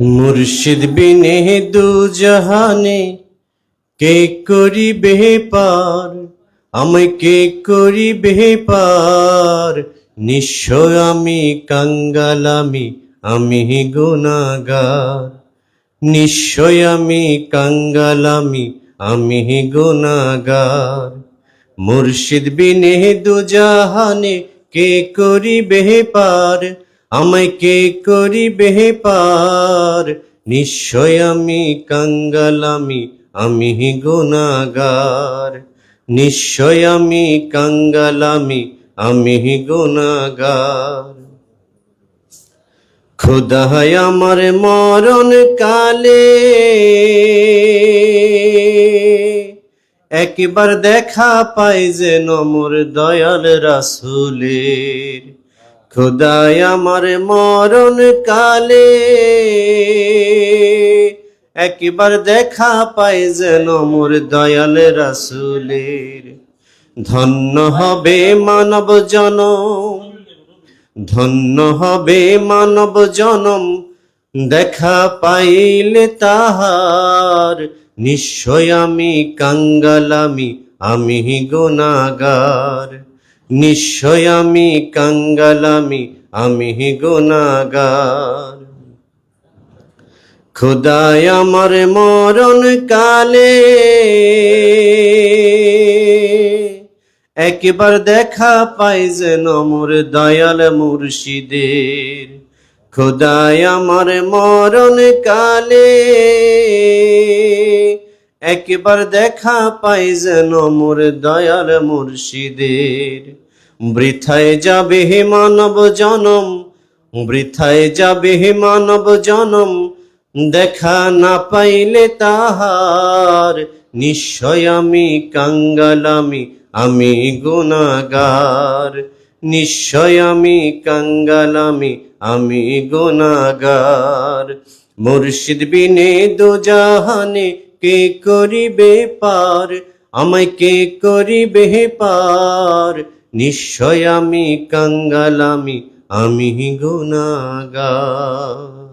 মুর্শিদ বিনে দু জাহানে কে করিবে পার? আমি কে করিবে পার? নিশ্চয় আমি কাঙ্গালামি আমি আমি গুনাগার নিশ্চয় আমি কাঙ্গালামি আমি আমি গুনাগার মুর্শিদ বিনে দু জাহানে কে করিবে পার? আমায় কে করিবে পার? নিশ্চয় আমি কাঙ্গালামি আমি গুনাগার নিশ্চয় আমি কাঙ্গালামি আমি গুনাগার খুদায় আমার মরণ কালে একবার দেখা পাই যে নমর দয়াল রাসুলের। খুদায় আমার মরণ কালে একবার দেখা পাই যেন নমর দয়াল রাসুলের। ধন্য হবে মানব জনম, ধন্য হবে মানব জনম, দেখা পাইলে তাহার। নিশ্চয় আমি কাঙ্গালামি আমি গুনাগার। নিশ্চয় আমি কাঙ্গালামি, আমি গুনাগার খুদায় আমার মরণ কালে একবার দেখা পাই যেন মোর দয়াল মুর্শিদের। খুদায় আমার মরণ কালে একবার দেখা পাই যেন মোর দয়াল মুর্শিদের। বৃথায় যাবে হে মানব জনম, বৃথায় যাবে হে মানব জনম, দেখা না পাইলে তাহার নিশ্চয় আমি কাঙ্গালামি আমি গুনাগার নিশ্চয় আমি কাঙ্গালামি আমি গুনাগার মুর্শিদ বিনে দু জাহানে কে করিবে পার? আমায় কে করিবে পার? নিশ্চয় আমি কাঙ্গাল আমি গুনাগার